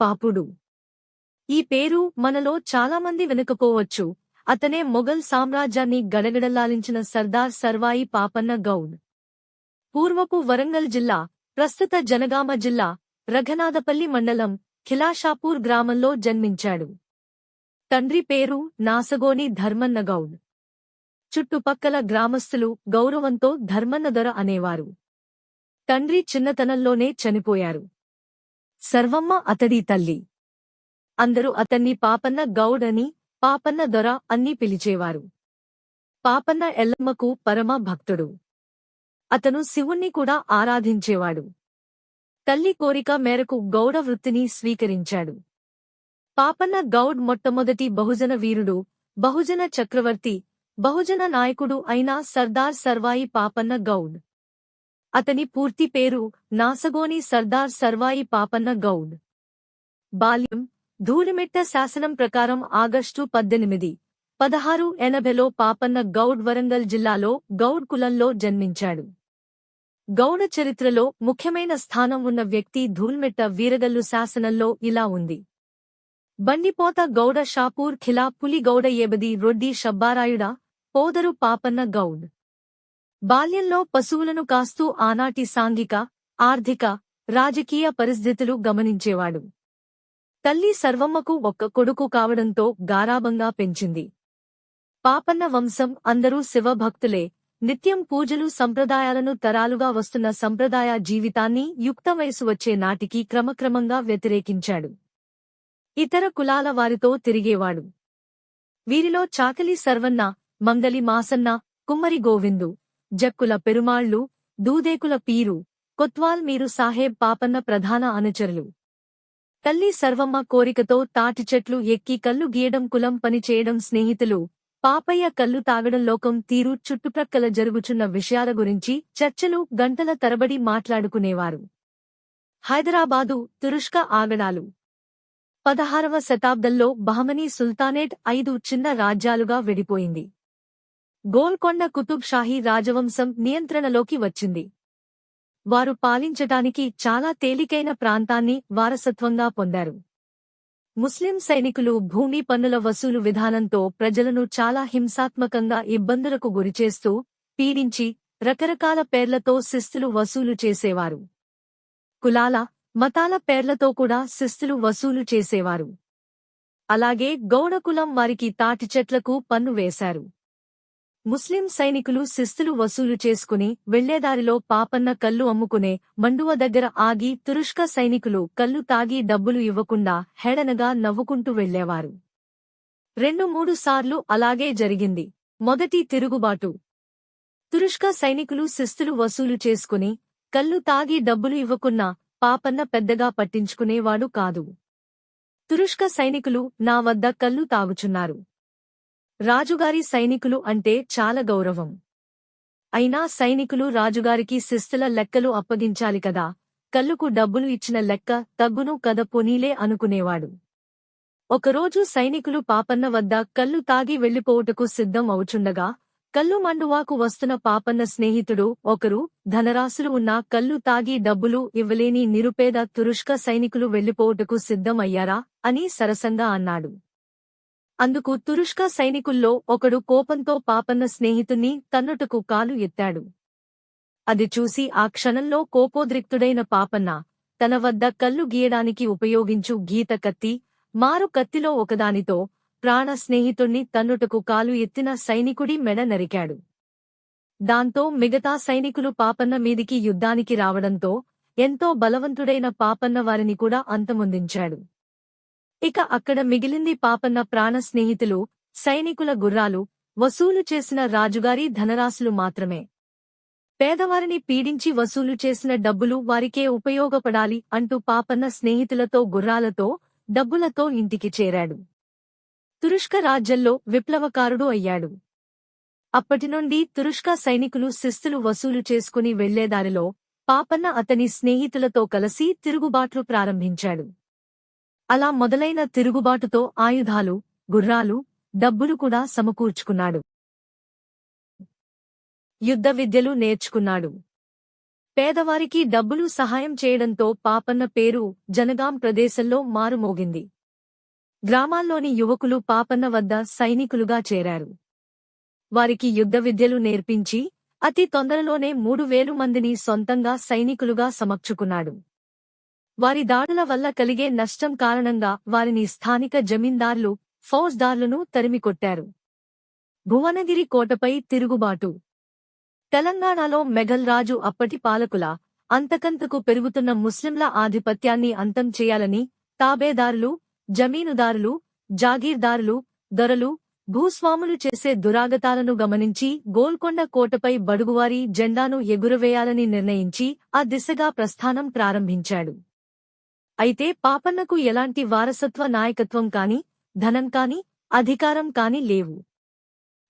పాపుడు. ఈ పేరు మనలో చాలామంది వినకపోవచ్చు. అతనే మొఘల్ సామ్రాజ్యాన్ని గడగడలాలించిన సర్దార్ సర్వాయి పాపన్న గౌడ్. పూర్వపు వరంగల్ జిల్లా ప్రస్తుత జనగామ జిల్లా రఘనాథపల్లి మండలం ఖిలాషాపూర్ గ్రామంలో జన్మించాడు. తండ్రి పేరు నాసగోని ధర్మన్న గౌడ్. చుట్టుపక్కల గ్రామస్తులు గౌరవంతో ధర్మన్నదొర అనేవారు. తండ్రి చిన్నతనంలోనే చనిపోయారు. సర్వమ్మ అతడి తల్లి. అందరూ అతన్ని పాపన్న గౌడ్ అని పాపన్న దొర అన్ని పిలిచేవారు. పాపన్న ఎల్లమ్మకు పరమ భక్తుడు. అతను శివుణ్ణి కూడా ఆరాధించేవాడు. తల్లి కోరిక మేరకు గౌడ వృత్తిని స్వీకరించాడు. పాపన్న గౌడ్ మొట్టమొదటి బహుజన వీరుడు బహుజన చక్రవర్తి బహుజన నాయకుడు అయిన సర్దార్ సర్వాయి పాపన్న గౌడ్. అతని పూర్తి పేరు నాసగోని సర్దార్ సర్వాయి పాపన్న గౌడ్. బాల్యం ధూళిమెట్ట శాసనం ప్రకారం ఆగస్టు పద్దెనిమిది పదహారు ఎనభైలో పాపన్న గౌడ్ వరంగల్ జిల్లాలో గౌడ్ కులంలో జన్మించాడు. గౌడ చరిత్రలో ముఖ్యమైన స్థానం ఉన్న వ్యక్తి ధూల్మెట్ట వీరగల్లు శాసనంలో ఇలా ఉంది. బండిపోత గౌడ షాపూర్ ఖిలా పులిగౌడ ఏబది రొడ్డి షబ్బారాయుడ పోదరు పాపన్న గౌడ్. బాల్యంలో పశువులను కాస్తూ ఆనాటి సాంఘిక ఆర్థిక రాజకీయ పరిస్థితులు గమనించేవాడు. తల్లి సర్వమ్మకు ఒక్క కొడుకు కావడంతో గారాబంగా పెంచింది. పాపన్న వంశం అందరూ శివభక్తులే. నిత్యం పూజలు సంప్రదాయాలను తరాలుగా వస్తున్న సంప్రదాయ జీవితాన్ని యుక్త వయసు వచ్చే నాటికి క్రమక్రమంగా వ్యతిరేకించాడు. ఇతర కులాల వారితో తిరిగేవాడు. వీరిలో చాకలి సర్వన్న మంగలి మాసన్న కుమ్మరి గోవిందు జక్కుల పెరుమాళ్ళు దూదేకుల పీరు కొత్వాల్ మీరు సాహేబ్ పాపన్న ప్రధాన అనుచరులు. తల్లి సర్వమ్మ కోరికతో తాటి చెట్లు ఎక్కి కళ్ళు గీయడం కులం పనిచేయడం స్నేహితులు పాపయ్య కల్లు తాగడం లోకం తీరు చుట్టుప్రక్కల జరుగుచున్న విషయాల గురించి చర్చలు గంటల తరబడి మాట్లాడుకునేవారు. హైదరాబాదు తురుష్క ఆగడాలు. పదహారవ శతాబ్దంలో బహమనీ సుల్తానేట్ ఐదు చిన్న రాజ్యాలుగా విడిపోయింది. గోల్కొండ కుతుబ్ షాహీ రాజవంశం నియంత్రణలోకి వచ్చింది. వారు పాలించటానికి చాలా తేలికైన ప్రాంతాన్ని వారసత్వంగా పొందారు. ముస్లిం సైనికులు భూమి పన్నుల వసూలు విధానంతో ప్రజలను చాలా హింసాత్మకంగా ఇబ్బందులకు గురిచేస్తూ పీడించి రకరకాల పేర్లతో శిస్తులు వసూలు చేసేవారు. కులాల మతాల పేర్లతో కూడా శిస్తులు వసూలు చేసేవారు. అలాగే గౌడకులం వారికి తాటి చెట్లకు పన్ను వేశారు. ముస్లిం సైనికులు శిస్తులు వసూలు చేసుకుని వెళ్ళేదారిలో పాపన్న కల్లు అమ్ముకునే మండువ దగ్గర ఆగి తురుష్క సైనికులు కల్లు తాగి డబ్బులు ఇవ్వకుండా హేడనగా నవ్వుకుంటూ వెళ్ళేవారు రెండు మూడు సార్లు అలాగే జరిగింది. మొదటి తిరుగుబాటు. తురుష్క సైనికులు శిస్తులు వసూలు చేసుకుని కల్లు తాగి డబ్బులు ఇవ్వకున్నా పాపన్న పెద్దగా పట్టించుకునేవాడు కాదు. తురుష్క సైనికులు నా వద్ద కల్లు తాగుచున్నారు. రాజుగారి సైనికులు అంటే చాలా గౌరవం. అయినా సైనికులు రాజుగారికి శిస్తుల లెక్కలు అప్పగించాలి కదా కళ్ళుకు డబ్బులు ఇచ్చిన లెక్క తగ్గును కద పొనీలే అనుకునేవాడు. ఒకరోజు సైనికులు పాపన్న వద్ద కల్లు తాగి వెళ్ళిపోవుటకు సిద్ధం అవుచుండగా కల్లు మండువాకు వస్తున్న పాపన్న స్నేహితుడు ఒకరు ధనరాశులు ఉన్న కళ్ళు తాగి డబ్బులు ఇవ్వలేని నిరుపేద తురుష్క సైనికులు వెళ్ళిపోవుటకు సిద్ధం అయ్యారా అని సరసంగా అన్నాడు. అందుకు తురుష్క సైనికుల్లో ఒకడు కోపంతో పాపన్న స్నేహితుణ్ణి తన్నుటకు కాలు ఎత్తాడు. అది చూసి ఆ క్షణంలో కోపోద్రిక్తుడైన పాపన్న తన వద్ద కల్లు గీయడానికి ఉపయోగించు గీత కత్తి మారు కత్తిలో ఒకదానితో ప్రాణ స్నేహితుణ్ణి తన్నుటకు కాలు ఎత్తిన సైనికుడి మెడ నరికాడు. దాంతో మిగతా సైనికులు పాపన్న మీదికి యుద్ధానికి రావడంతో ఎంతో బలవంతుడైన పాపన్న వారిని కూడా అంతమొందించాడు. ఇక అక్కడ మిగిలింది పాపన్న ప్రాణ స్నేహితులు సైనికుల గుర్రాలు వసూలు చేసిన రాజుగారి ధనరాశులు మాత్రమే. పేదవారిని పీడించి వసూలు చేసిన డబ్బులు వారికే ఉపయోగపడాలి అంటూ పాపన్న స్నేహితులతో గుర్రాలతో డబ్బులతో ఇంటికి చేరాడు. తురుష్క రాజ్యంలో విప్లవకారుడు అయ్యాడు. అప్పటినుండి తురుష్క సైనికులు శిస్తులు వసూలు చేసుకుని వెళ్ళేదారిలో పాపన్న అతని స్నేహితులతో కలిసి తిరుగుబాట్లు ప్రారంభించాడు. అలా మొదలైన తిరుగుబాటుతో ఆయుధాలు గుర్రాలు డబ్బులు కూడా సమకూర్చుకున్నాడు. యుద్ధ విద్యలు నేర్చుకున్నాడు. పేదవారికి డబ్బులు సహాయం చేయడంతో పాపన్న పేరు జనగాం ప్రదేశంలో మారుమోగింది. గ్రామాల్లోని యువకులు పాపన్న వద్ద సైనికులుగా చేరారు. వారికి యుద్ధ విద్యలు నేర్పించి అతి తొందరలోనే మూడు వేలు మందిని సొంతంగా సైనికులుగా సమర్చుకున్నాడు వారి దాడుల వల్ల కలిగే నష్టం కారణంగా వారిని స్థానిక జమీందార్లు ఫౌజ్దార్లను తరిమికొట్టారు. భువనగిరి కోటపై తిరుగుబాటు. తెలంగాణలో మెఘల్ రాజు అప్పటి పాలకుల అంతకంతకు పెరుగుతున్న ముస్లింల ఆధిపత్యాన్ని అంతం చేయాలని తాబేదారులు జమీనుదారులు జాగీర్దారులు దొరలు భూస్వాములు చేసే దురాగతాలను గమనించి గోల్కొండ కోటపై బడుగువారి జెండాను ఎగురవేయాలని నిర్ణయించి ఆ దిశగా ప్రస్థానం ప్రారంభించాడు. అయితే పాపన్నకు ఎలాంటి వారసత్వ నాయకత్వం కాని ధనం కాని అధికారం కాని లేవు.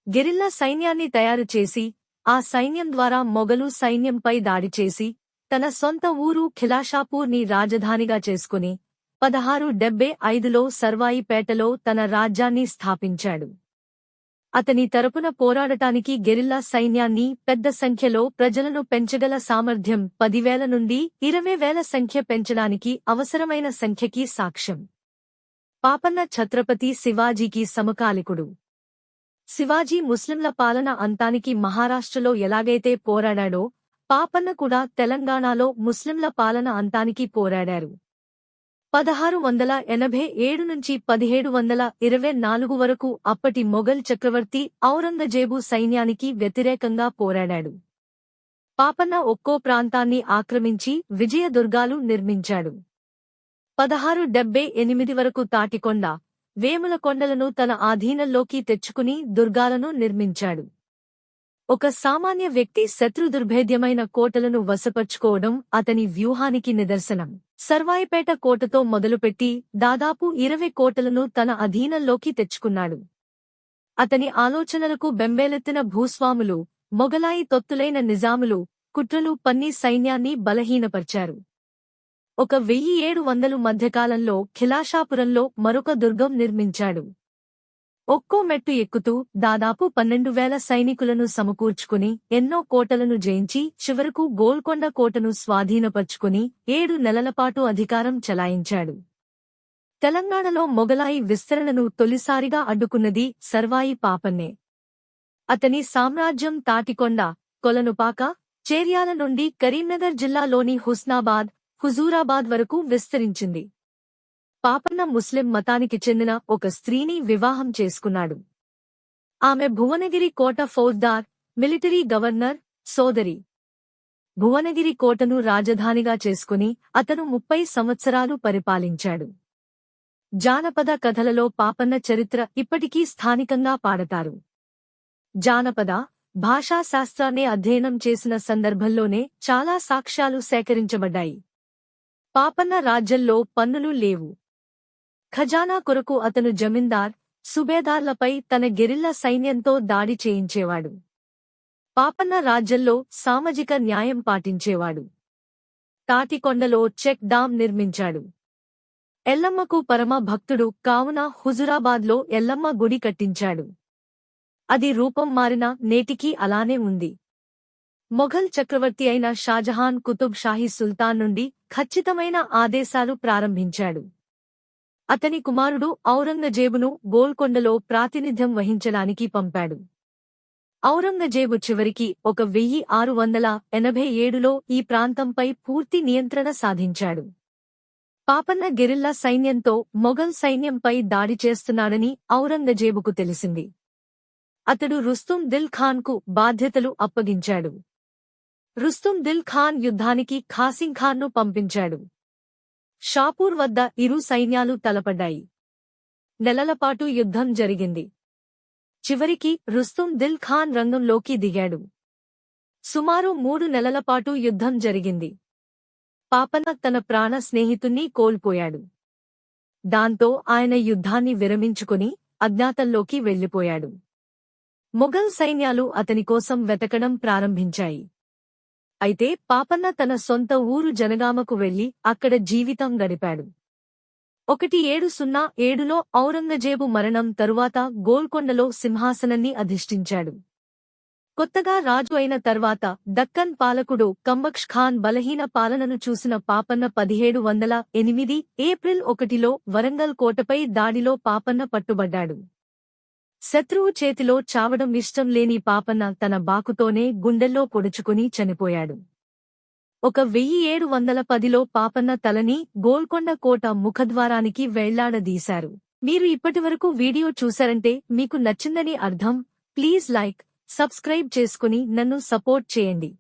గెరిల్లా సైన్యాన్ని తయారు చేసి ఆ సైన్యం ద్వారా మొగలు సైన్యంపై దాడి చేసి తన సొంత ఊరు ఖిలాషాపూర్ని రాజధానిగా చేసుకుని పదహారు డెబ్బై ఐదులో సర్వాయిపేటలో తన రాజ్యాన్ని స్థాపించాడు. అతని తరపున పోరాడటానికి గెరిల్లా సైన్యాన్ని పెద్ద సంఖ్యలో ప్రజలను పెంచగల సామర్థ్యం పదివేల నుండి ఇరవై వేల సంఖ్య పెంచడానికి అవసరమైన సంఖ్యకి సాక్ష్యం. పాపన్న ఛత్రపతి శివాజీకి సమకాలికుడు. శివాజీ ముస్లింల పాలన అంతానికి మహారాష్ట్రలో ఎలాగైతే పోరాడాడో పాపన్న కూడా తెలంగాణలో ముస్లింల పాలన అంతానికి పోరాడారు. పదహారు వందల ఎనభై ఏడు నుంచి పదిహేడు వందల ఇరవై నాలుగు వరకు అప్పటి మొఘల్ చక్రవర్తి ఔరంగజేబు సైన్యానికి వ్యతిరేకంగా పోరాడాడు. పాపన్న ఒక్కో ప్రాంతాన్ని ఆక్రమించి విజయదుర్గాలు నిర్మించాడు. పదహారు డెబ్బై ఎనిమిది వరకు తాటికొండ వేముల కొండలను తన ఆధీనంలోకి తెచ్చుకుని దుర్గాలను నిర్మించాడు. ఒక సామాన్య వ్యక్తి శత్రుదుర్భేద్యమైన కోటలను వశపర్చుకోవడం అతని వ్యూహానికి నిదర్శనం. సర్వాయిపేట కోటతో మొదలుపెట్టి దాదాపు ఇరవై కోటలను తన అధీనంలోకి తెచ్చుకున్నాడు. అతని ఆలోచనలకు బెంబేలెత్తిన భూస్వాములు మొగలాయి తొత్తులైన నిజాములు కుట్రలు పన్ని సైన్యాన్ని బలహీనపర్చారు. ఒక వెయ్యి ఏడు వందలు మధ్యకాలంలో ఖిలాషాపురంలో మరొక దుర్గం నిర్మించాడు. ఒక్కో మెట్టు ఎక్కుతూ దాదాపు పన్నెండు వేల సైనికులను సమకూర్చుకుని ఎన్నో కోటలను జయించి చివరకు గోల్కొండ కోటను స్వాధీనపర్చుకుని ఏడు నెలలపాటు అధికారం చలాయించాడు. తెలంగాణలో మొగలాయి విస్తరణను తొలిసారిగా అడ్డుకున్నది సర్వాయి పాపన్నే. అతని సామ్రాజ్యం తాటికొండ కొలనుపాక చేర్యాల నుండి కరీంనగర్ జిల్లాలోని హుస్నాబాద్ హుజూరాబాద్ వరకు విస్తరించింది. పాపన్న ముస్లిం మతానికి చెందిన ఒక స్త్రీని వివాహం చేసుకున్నాడు. ఆమె భువనగిరి కోట ఫౌజ్దార్ మిలిటరీ గవర్నర్ సోదరి. భువనగిరి కోటను రాజధానిగా చేసుకుని అతను ముప్పై సంవత్సరాలు పరిపాలించాడు. జానపద కథలలో పాపన్న చరిత్ర ఇప్పటికీ స్థానికంగా పాడతారు. జానపద భాషాశాస్త్రాన్ని అధ్యయనం చేసిన సందర్భంలోనే చాలా సాక్ష్యాలు సేకరించబడ్డాయి. పాపన్న రాజ్యంలో పన్నులు లేవు. ఖజానా కొరకు అతను జమీందార్ సుబేదార్లపై తన గెరిల్లా సైన్యంతో దాడి చేయించేవాడు. పాపన్న రాజ్యంలో సామాజిక న్యాయం పాటించేవాడు. తాటికొండలో చెక్ డాం నిర్మించాడు. ఎల్లమ్మకు పరమ భక్తుడు కావున హుజురాబాద్లో ఎల్లమ్మ గుడి కట్టించాడు. అది రూపం మారిన నేటికీ అలానే ఉంది. మొఘల్ చక్రవర్తి అయిన షాజహాన్ కుతుబ్ షాహీ సుల్తాన్ నుండి ఖచ్చితమైన ఆదేశాలు ప్రారంభించాడు. అతని కుమారుడు ఔరంగజేబును గోల్కొండలో ప్రాతినిధ్యం వహించడానికి పంపాడు. ఔరంగజేబు చివరికి ఒక వెయ్యి ఆరు వందల ఎనభై ఏడులో ఈ ప్రాంతంపై పూర్తి నియంత్రణ సాధించాడు. పాపన్న గెరిల్లా సైన్యంతో మొఘల్ సైన్యంపై దాడి చేస్తున్నాడని ఔరంగజేబుకు తెలిసింది. అతడు రుస్తుం దిల్ ఖాన్కు బాధ్యతలు అప్పగించాడు. రుస్తుం దిల్ ఖాన్ యుద్ధానికి ఖాసింఖాన్ను పంపించాడు. షాపూర్ వద్ద ఇరు సైన్యాలు తలపడ్డాయి. నెలలపాటు యుద్ధం జరిగింది. చివరికి రుస్తుం దిల్ ఖాన్ రంగంలోకి దిగాడు. సుమారు మూడు నెలలపాటు యుద్ధం జరిగింది. పాపన తన ప్రాణ స్నేహితుణ్ణి కోల్పోయాడు. దాంతో ఆయన యుద్ధాన్ని విరమించుకుని అజ్ఞాతంలోకి వెళ్ళిపోయాడు మొఘల్ సైన్యాలు అతని కోసం వెతకడం ప్రారంభించాయి. అయితే పాపన్న తన సొంత ఊరు జనగామకు వెళ్ళి అక్కడ జీవితం గడిపాడు. ఒకటి ఏడు సున్నా ఏడులో ఔరంగజేబు మరణం తరువాత గోల్కొండలో సింహాసనాన్ని అధిష్ఠించాడు. కొత్తగా రాజు అయిన తర్వాత దక్కన్ పాలకుడు కంబక్ష్ ఖాన్ బలహీన పాలనను చూసిన పాపన్న పదిహేడు వందల ఎనిమిది ఏప్రిల్ ఒకటిలో వరంగల్ కోటపై దాడిలో పాపన్న పట్టుబడ్డాడు. శత్రువు చేతిలో చావడం ఇష్టం లేని పాపన్న తన బాకుతోనే గుండెల్లో పొడుచుకుని చనిపోయాడు. ఒక వెయ్యి ఏడు వందల పదిలో పాపన్న తలని గోల్కొండ కోట ముఖద్వారానికి వెళ్ళాడదీశారు. మీరు ఇప్పటివరకు వీడియో చూశారంటే మీకు నచ్చిందని అర్థం. ప్లీజ్ లైక్ సబ్స్క్రైబ్ చేసుకుని నన్ను సపోర్ట్ చేయండి.